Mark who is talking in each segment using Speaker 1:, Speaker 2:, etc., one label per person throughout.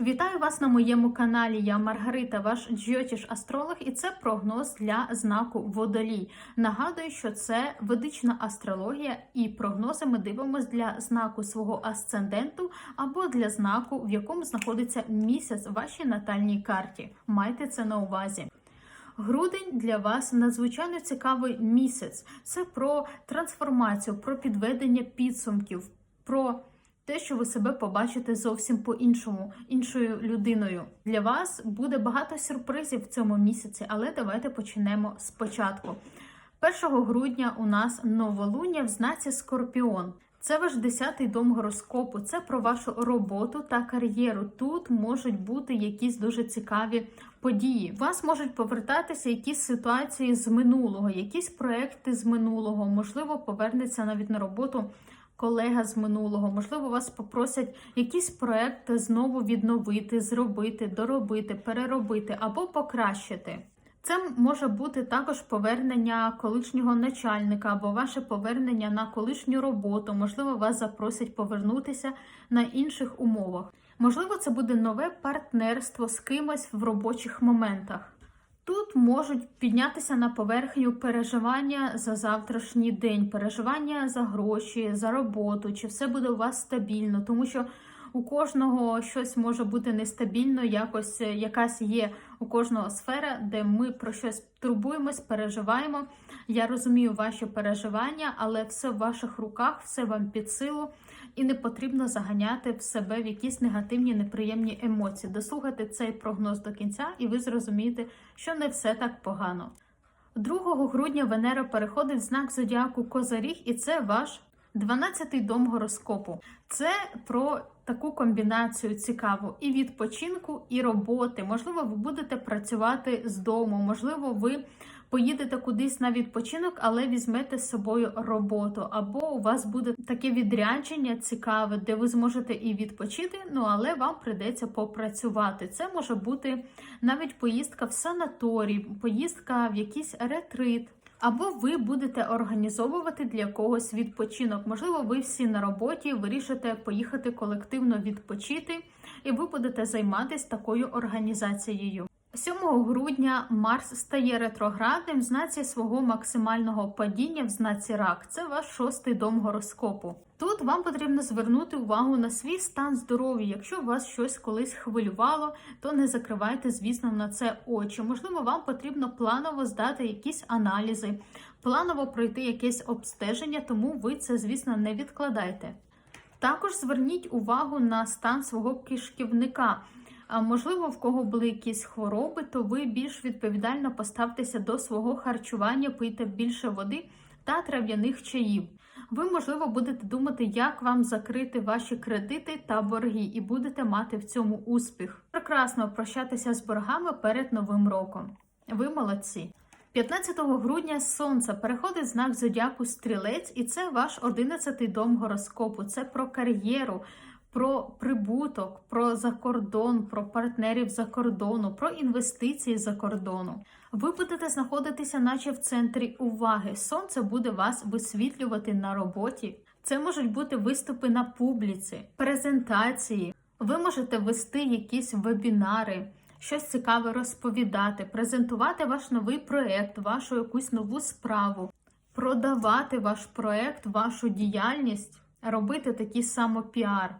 Speaker 1: Вітаю вас на моєму каналі. Я Маргарита, ваш джйотіш астролог, і це прогноз для знаку Водолій. Нагадую, що це ведична астрологія, і прогнози ми дивимося для знаку свого асценденту або для знаку, в якому знаходиться місяць в вашій натальній карті. Майте це на увазі. Грудень для вас надзвичайно цікавий місяць. Це про трансформацію, про підведення підсумків, про те, що ви себе побачите зовсім по-іншому, іншою людиною. Для вас буде багато сюрпризів в цьому місяці, але давайте почнемо спочатку. 1 грудня у нас новолуння в знаці Скорпіон. Це ваш 10-й дом гороскопу, це про вашу роботу та кар'єру. Тут можуть бути якісь дуже цікаві події. У вас можуть повертатися якісь ситуації з минулого, якісь проекти з минулого, можливо, повернеться навіть на роботу колега з минулого. Можливо, вас попросять якісь проекти знову відновити, зробити, доробити, переробити або покращити. Це може бути також повернення колишнього начальника або ваше повернення на колишню роботу. Можливо, вас запросять повернутися на інших умовах. Можливо, це буде нове партнерство з кимось в робочих моментах. Тут можуть піднятися на поверхню переживання за завтрашній день, переживання за гроші, за роботу, чи все буде у вас стабільно, тому що у кожного щось може бути нестабільно, якось е, якась є у кожного сфера, де ми про щось турбуємось, переживаємо. Я розумію ваші переживання, але все в ваших руках, все вам під силу, і не потрібно заганяти в себе в якісь негативні, неприємні емоції. Дослухайте цей прогноз до кінця, і ви зрозумієте, що не все так погано. 2 грудня Венера переходить в знак зодіаку Козаріг, і це ваш 12-й дом гороскопу. Це про таку комбінацію цікаву і відпочинку, і роботи. Можливо, ви будете працювати з дому, можливо, ви поїдете кудись на відпочинок, але візьмете з собою роботу. Або у вас буде таке відрядження цікаве, де ви зможете і відпочити, ну але вам прийдеться попрацювати. Це може бути навіть поїздка в санаторій, поїздка в якийсь ретрит. Або ви будете організовувати для когось відпочинок. Можливо, ви всі на роботі вирішите поїхати колективно відпочити, і ви будете займатися такою організацією. 7 грудня Марс стає ретроградним в знаці свого максимального падіння в знаці рак. Це ваш шостий дом гороскопу. Тут вам потрібно звернути увагу на свій стан здоров'я. Якщо вас щось колись хвилювало, то не закривайте, звісно, на це очі. Можливо, вам потрібно планово здати якісь аналізи, планово пройти якесь обстеження, тому ви це, звісно, не відкладайте. Також зверніть увагу на стан свого кишківника. А можливо, в кого були якісь хвороби, то ви більш відповідально поставтеся до свого харчування, пийте більше води та трав'яних чаїв. Ви, можливо, будете думати, як вам закрити ваші кредити та борги, і будете мати в цьому успіх. Прекрасно прощатися з боргами перед новим роком. Ви молодці. 15 грудня сонце переходить знак зодіаку стрілець, і це ваш 11-й дом гороскопу. Це про кар'єру, про прибуток, про закордон, про партнерів за кордону, про інвестиції за кордону. Ви будете знаходитися, наче в центрі уваги. Сонце буде вас висвітлювати на роботі. Це можуть бути виступи на публіці, презентації. Ви можете вести якісь вебінари, щось цікаве розповідати, презентувати ваш новий проєкт, вашу якусь нову справу, продавати ваш проєкт, вашу діяльність, робити такий самопіар.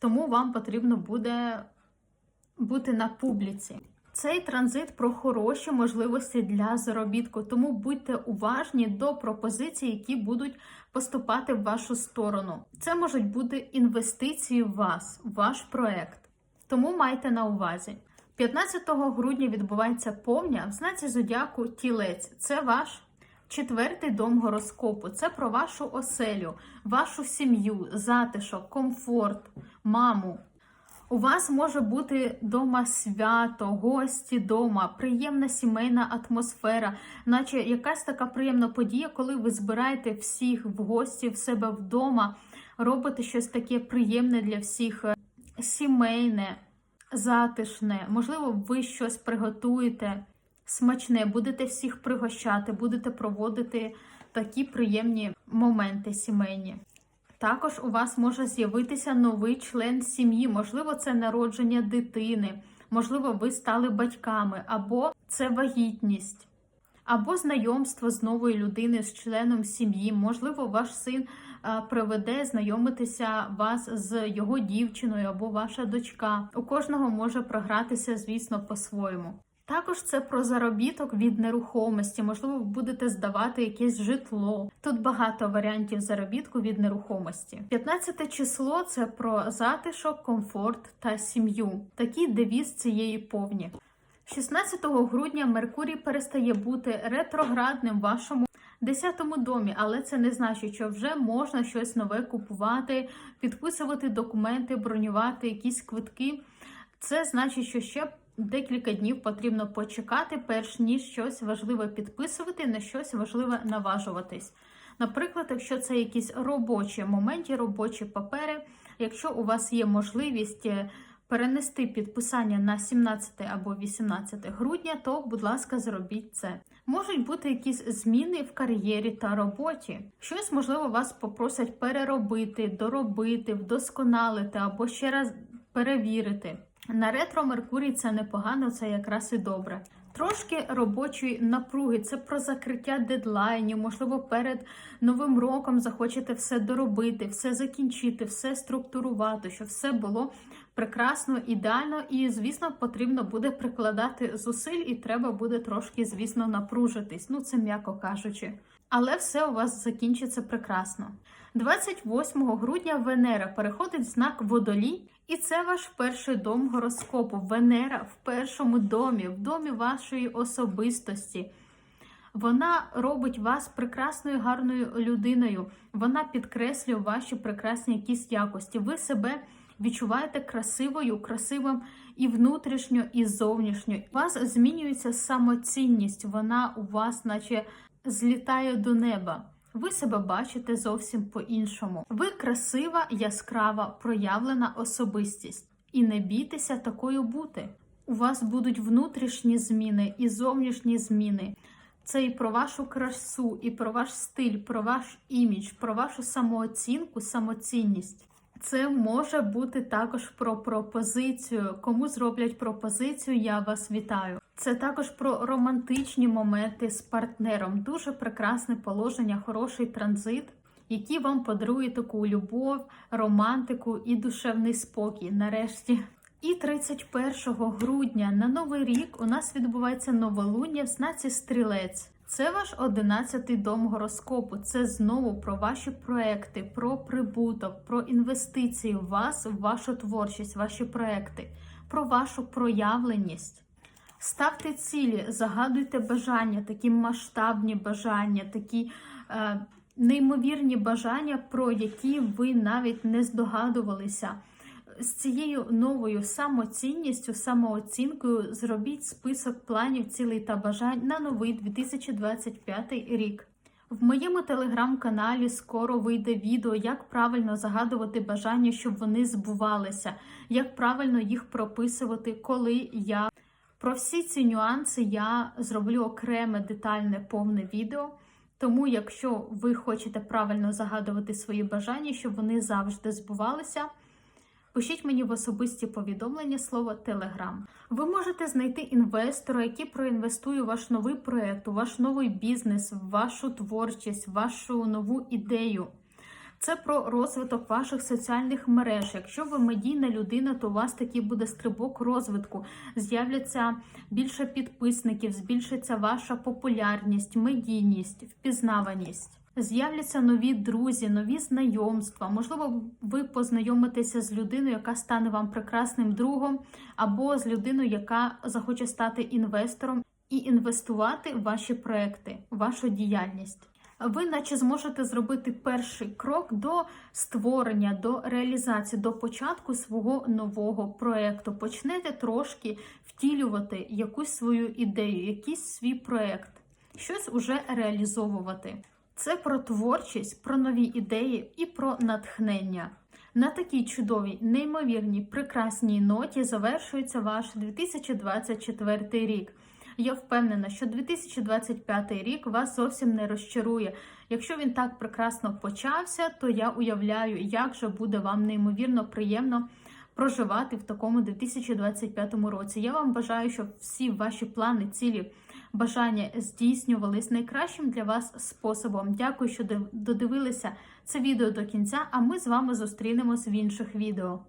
Speaker 1: Тому вам потрібно буде бути на публіці. Цей транзит про хороші можливості для заробітку, тому будьте уважні до пропозицій, які будуть поступати в вашу сторону. Це можуть бути інвестиції в вас, в ваш проект. Тому майте на увазі. 15 грудня відбувається повня в знаці зодіаку тілець. Це ваш четвертий дом гороскопу. Це про вашу оселю, вашу сім'ю, затишок, комфорт, маму. У вас може бути дома свято, гості дома, приємна сімейна атмосфера, наче якась така приємна подія, коли ви збираєте всіх в гості в себе вдома, робите щось таке приємне для всіх, е, сімейне, затишне. Можливо, ви щось приготуєте смачне, будете всіх пригощати, будете проводити такі приємні моменти сімейні. Також у вас може з'явитися новий член сім'ї, можливо, це народження дитини, можливо, ви стали батьками, або це вагітність, або знайомство з новою людиною, з членом сім'ї. Можливо, ваш син приведе знайомитися вас з його дівчиною або ваша дочка. У кожного може програтися, звісно, по-своєму. Також це про заробіток від нерухомості. Можливо, ви будете здавати якесь житло. Тут багато варіантів заробітку від нерухомості. 15 число це про затишок, комфорт та сім'ю. Такий девіз цієї повні. 16 грудня Меркурій перестає бути ретроградним в вашому 10-му домі, але це не значить, що вже можна щось нове купувати, підписувати документи, бронювати якісь квитки. Це значить, що ще декілька днів потрібно почекати, перш ніж щось важливе підписувати, на щось важливе наважуватись. Наприклад, якщо це якісь робочі моменті, робочі папери, якщо у вас є можливість е, перенести підписання на 17 або 18 грудня, то, будь ласка, зробіть це. Можуть бути якісь зміни в кар'єрі та роботі. Щось, можливо, вас попросять переробити, доробити, вдосконалити або ще раз перевірити. На ретро Меркурій це непогано, це якраз і добре. Трошки робочої напруги, це про закриття дедлайнів, можливо, перед новим роком захочете все доробити, все закінчити, все структурувати, щоб все було прекрасно, ідеально, і, звісно, потрібно буде прикладати зусиль, і треба буде трошки, звісно, напружитись. Ну, це м'яко кажучи. Але все у вас закінчиться прекрасно. 28 грудня Венера переходить в знак водолій, і це ваш перший дом гороскопу. Венера в першому домі, в домі вашої особистості. Вона робить вас прекрасною, гарною людиною. Вона підкреслює ваші прекрасні якісь якості. Ви себе відчуваєте красивою, красивим і внутрішньо, і зовнішньо. У вас змінюється самоцінність, вона у вас, наче злітає до неба. Ви себе бачите зовсім по-іншому. Ви красива, яскрава, проявлена особистість. І не бійтеся такою бути. У вас будуть внутрішні зміни і зовнішні зміни. Це і про вашу красу, і про ваш стиль, про ваш імідж, про вашу самооцінку, самоцінність. Це може бути також про пропозицію. Кому зроблять пропозицію, я вас вітаю. Це також про романтичні моменти з партнером. Дуже прекрасне положення, хороший транзит, який вам подарує таку любов, романтику і душевний спокій. Нарешті. І 31 грудня на новий рік у нас відбувається новолуння в знаці стрілець. Це ваш 11-й дом гороскопу. Це знову про ваші проекти, про прибуток, про інвестиції в вас, в вашу творчість, ваші проекти, про вашу проявленість. Ставте цілі, загадуйте бажання, такі масштабні бажання, такі е, неймовірні бажання, про які ви навіть не здогадувалися. З цією новою самоцінністю, самооцінкою зробіть список планів, цілей та бажань на новий 2025 рік. В моєму телеграм-каналі скоро вийде відео, як правильно загадувати бажання, щоб вони збувалися, як правильно їх прописувати, коли я. Про всі ці нюанси я зроблю окреме детальне повне відео. Тому, якщо ви хочете правильно загадувати свої бажання, щоб вони завжди збувалися, пишіть мені в особисті повідомлення слово Телеграм. Ви можете знайти інвестора, який проінвестує ваш новий проект, ваш новий бізнес, вашу творчість, вашу нову ідею. Це про розвиток ваших соціальних мереж. Якщо ви медійна людина, то у вас такий буде стрибок розвитку. З'являться більше підписників, збільшиться ваша популярність, медійність, впізнаваність. З'являться нові друзі, нові знайомства. Можливо, ви познайомитеся з людиною, яка стане вам прекрасним другом, або з людиною, яка захоче стати інвестором і інвестувати в ваші проекти, в вашу діяльність ви наче зможете зробити перший крок до створення, до реалізації, до початку свого нового проєкту. Почнете трошки втілювати якусь свою ідею, якийсь свій проєкт, щось уже реалізовувати. Це про творчість, про нові ідеї і про натхнення. На такій чудовій, неймовірній, прекрасній ноті завершується ваш 2024 рік. Я впевнена, що 2025 рік вас зовсім не розчарує. Якщо він так прекрасно почався, то я уявляю, як же буде вам неймовірно приємно проживати в такому 2025 році. Я вам бажаю, щоб всі ваші плани, цілі, бажання здійснювались найкращим для вас способом. Дякую, що додивилися це відео до кінця. А ми з вами зустрінемось в інших відео.